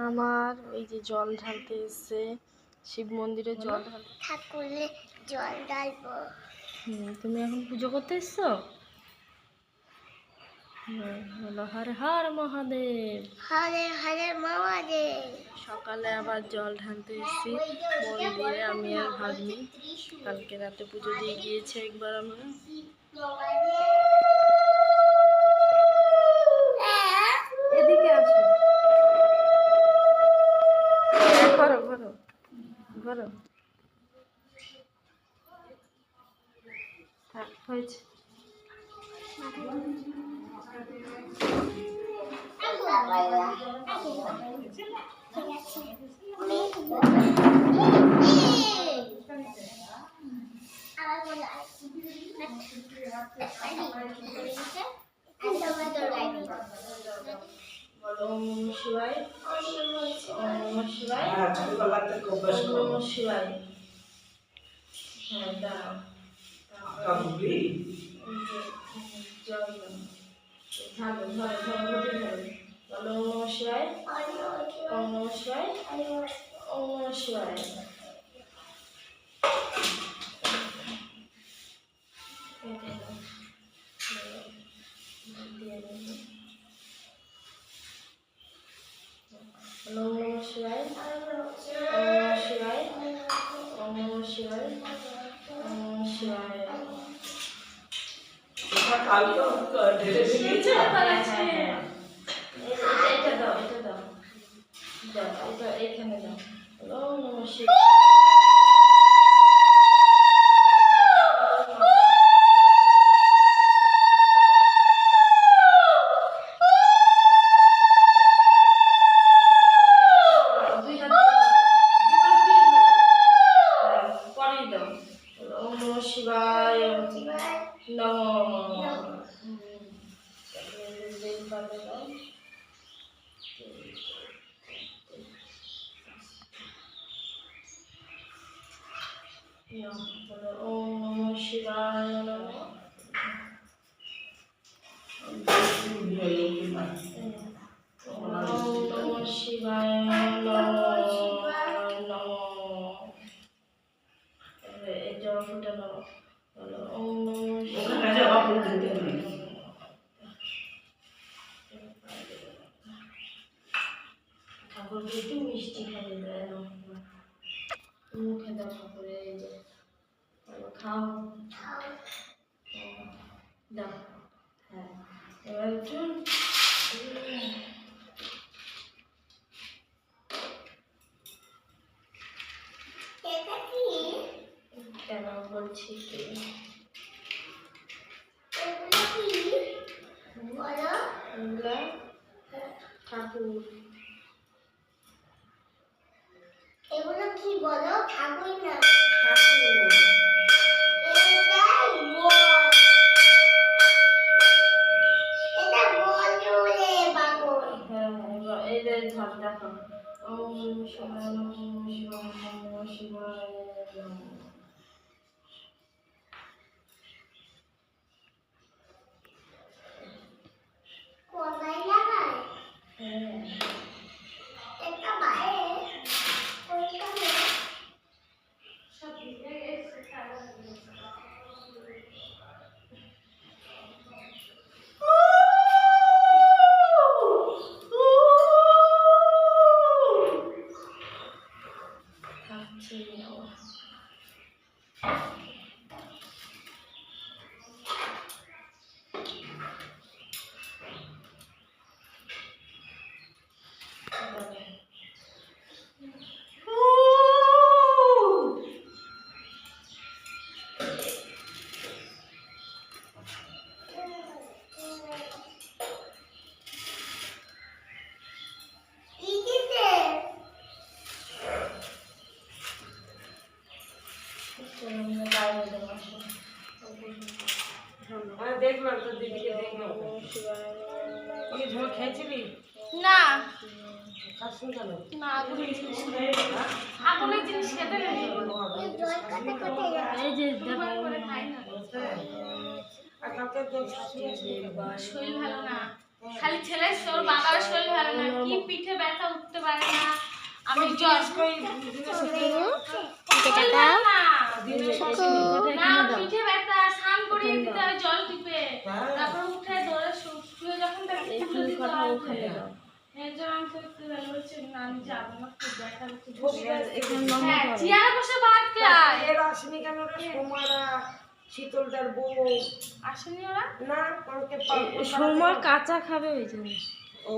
আমার ওই যে জল ঢালতে এসছে শিব মন্দিরে জল ঢালতে ঠাকুরে জল ঢালবো। হুম, তুমি এখন পুজো করতে এসছো? হুম, বলো হর হর মহাদেব। হরে হরে মামারে সকালে আবার জল ঢালতে এসেছি। মন্দিরে আমি আর ভাগ্নি। কালকে রাতে পুজো দিয়ে গিয়েছে একবার আমরা। এদিকে আসো। করো থাক হয়েছে বলো ওম নমঃ শিবায় ওম নমঃ শিবায় হ্যাঁ ছোটবেলা থেকে অভ্যাস ওম করো নমঃ শিবায় হ্যাঁ দাঁড়াও আঁকা বুঝলি এই যে, হুম, জল দাও। ধরো ধরো ধরো ধরো ধরো বলো ওম নমঃ শিবায় ওম নমঃ শিবায় ওম নমঃ শিবায় এই দেখো। নমঃ শিবায় নমঃ শিবায় ওম নমঃ শিবায় নমঃ শিবায় কালকে ঢেলে ওম নমঃ শিবায় নমঃ ওম নমঃ শিবায় জল ফুটানো পর্যন্ত একটু মিষ্টি খাইয়ে দেয় মুখে দাও ঠাকুরের এই যে খাও। দাও হ্যাঁ। এবার একটু কেন বলছি কি? ঠাকুর। কি বলো ঠাকুর না ঠাকুর ধর দেখো ওম শিবায় নমঃ শিবায় নমঃ শিবায় নমঃ হ্যাঁ দেখলাম দিদিকে দেখলাম ঝোল খেয়েছিলি? না। শরীর ভালো না। খালি ছেলে ওর বাবার শরীর ভালো না। কি পিঠে ব্যথা উঠতে পারে না। আমি না। না পিঠে দিতে হয় জল টিপে তারপর উঠে দৌড়ে শু- যখন তাকে তুলে দিতে হয়। হ্যাঁ, শীতলটার বউ? আসেনি ওরা? না সময় কাঁচা খাবে ওই জন্য। ও।